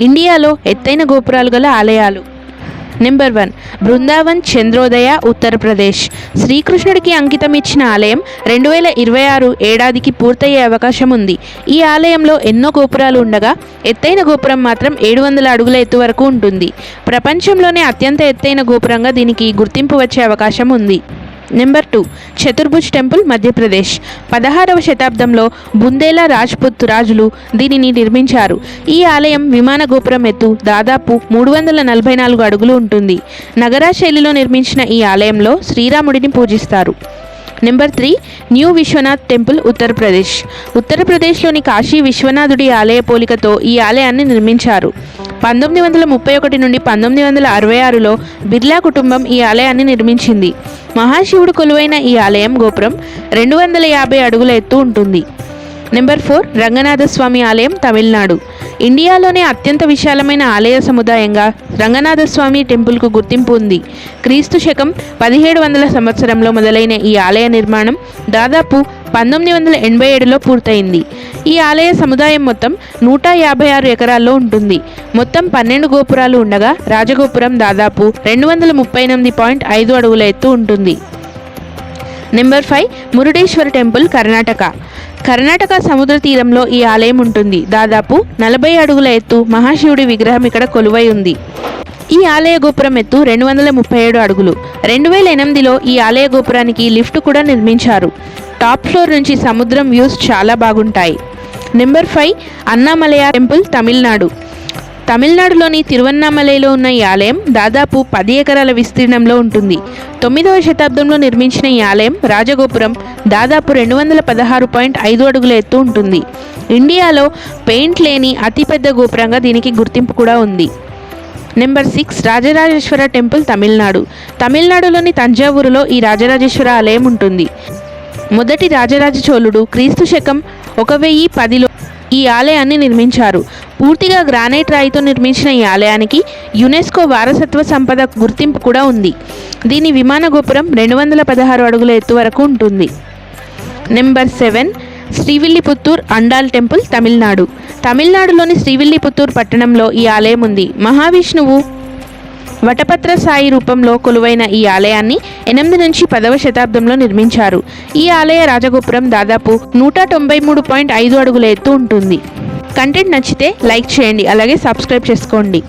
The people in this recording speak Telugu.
ఇండియాలో ఎత్తైన గోపురాలు గల ఆలయాలు. Number one Vrindavan Chandrodaya Uttar Pradesh. శ్రీకృష్ణుడికి అంకితం ఇచ్చిన ఆలయం రెండు వేల ఇరవై ఆరు ఏడాదికి పూర్తయ్యే అవకాశం ఉంది. ఈ ఆలయంలో ఎన్నో గోపురాలు ఉండగా ఎత్తైన గోపురం మాత్రం ఏడు వందల అడుగుల ఎత్తు వరకు ఉంటుంది. ప్రపంచంలోనే అత్యంత ఎత్తైన గోపురంగా దీనికి గుర్తింపు వచ్చే అవకాశం ఉంది. Number two Chaturbhuj temple Madhya Pradesh. పదహారవ శతాబ్దంలో బుందేలా రాజ్పుత్ రాజులు దీనిని నిర్మించారు. ఈ ఆలయం విమాన గోపురం ఎత్తు దాదాపు మూడు వందల నలభై నాలుగు అడుగులు ఉంటుంది. నగరా శైలిలో నిర్మించిన ఈ ఆలయంలో శ్రీరాముడిని పూజిస్తారు. Number three new Vishwanath temple Uttar Pradesh. ఉత్తరప్రదేశ్లోని కాశీ విశ్వనాథుడి ఆలయ పోలికతో ఈ ఆలయాన్ని నిర్మించారు. పంతొమ్మిది వందల ముప్పై ఒకటి నుండి పంతొమ్మిది వందల అరవై ఆరులో బిర్లా కుటుంబం ఈ ఆలయాన్ని నిర్మించింది. మహాశివుడు కొలువైన ఈ ఆలయం గోపురం రెండు వందల యాభై అడుగుల ఎత్తు ఉంటుంది. నెంబర్ ఫోర్ రంగనాథస్వామి ఆలయం తమిళనాడు. ఇండియాలోనే అత్యంత విశాలమైన ఆలయ సముదాయంగా రంగనాథస్వామి టెంపుల్కు గుర్తింపు ఉంది. క్రీస్తు శకం పదిహేడు వందల సంవత్సరంలో మొదలైన ఈ ఆలయ నిర్మాణం దాదాపు పంతొమ్మిది వందల ఎనభై ఏడులో పూర్తయింది. ఈ ఆలయ సముదాయం మొత్తం నూట యాభై ఆరు ఎకరాల్లో ఉంటుంది. మొత్తం పన్నెండు గోపురాలు ఉండగా రాజగోపురం దాదాపు రెండు వందల ముప్పై ఎనిమిది పాయింట్ ఐదు అడుగుల ఎత్తు ఉంటుంది. Number five Murudeshwar temple Karnataka. Karnataka సముద్ర తీరంలో ఈ ఆలయం ఉంటుంది. దాదాపు నలభై అడుగుల ఎత్తు మహాశివుడి విగ్రహం ఇక్కడ కొలువై ఉంది. ఈ ఆలయ గోపురం ఎత్తు రెండు వందల ముప్పై ఏడు అడుగులు. రెండు వేల ఎనిమిదిలో ఈ ఆలయ గోపురానికి లిఫ్ట్ కూడా నిర్మించారు. టాప్ ఫ్లోర్ నుంచి సముద్రం వ్యూస్ చాలా బాగుంటాయి. Number five Annamalai temple Tamil Nadu. తమిళనాడులోని తిరువన్నామలైలో ఉన్న ఈ ఆలయం దాదాపు పది ఎకరాల విస్తీర్ణంలో ఉంటుంది. తొమ్మిదవ శతాబ్దంలో నిర్మించిన ఈ ఆలయం రాజగోపురం దాదాపు రెండు వందల పదహారు పాయింట్ ఐదు అడుగుల ఎత్తు ఉంటుంది. ఇండియాలో పెయింట్ లేని అతిపెద్ద గోపురంగా దీనికి గుర్తింపు కూడా ఉంది. Number six Rajarajeshwara temple Tamil Nadu. తమిళనాడులోని తంజావూరులో ఈ రాజరాజేశ్వర ఆలయం ఉంటుంది. మొదటి రాజరాజ చోళుడు క్రీస్తు శకం ఒక వెయ్యి పదిలో ఈ ఆలయాన్ని నిర్మించారు. పూర్తిగా గ్రానైట్ రాయితో నిర్మించిన ఈ ఆలయానికి యునెస్కో వారసత్వ సంపద గుర్తింపు కూడా ఉంది. దీని విమాన గోపురం రెండు వందల పదహారు అడుగుల ఎత్తు వరకు ఉంటుంది. Number seven Srivilliputtur Andal temple Tamil Nadu. తమిళనాడులోని శ్రీవిల్లిపుత్తూర్ పట్టణంలో ఈ ఆలయం ఉంది. మహావిష్ణువు వటపత్ర సాయి రూపంలో కొలువైన ఈ ఆలయాన్ని ఎనిమిది నుంచి పదవ శతాబ్దంలో నిర్మించారు. ఈ ఆలయ రాజగోపురం దాదాపు నూట తొంభై మూడు పాయింట్ ఐదు అడుగుల ఎత్తు ఉంటుంది. కంటెంట్ నచ్చితే లైక్ చేయండి అలాగే సబ్స్క్రైబ్ చేసుకోండి.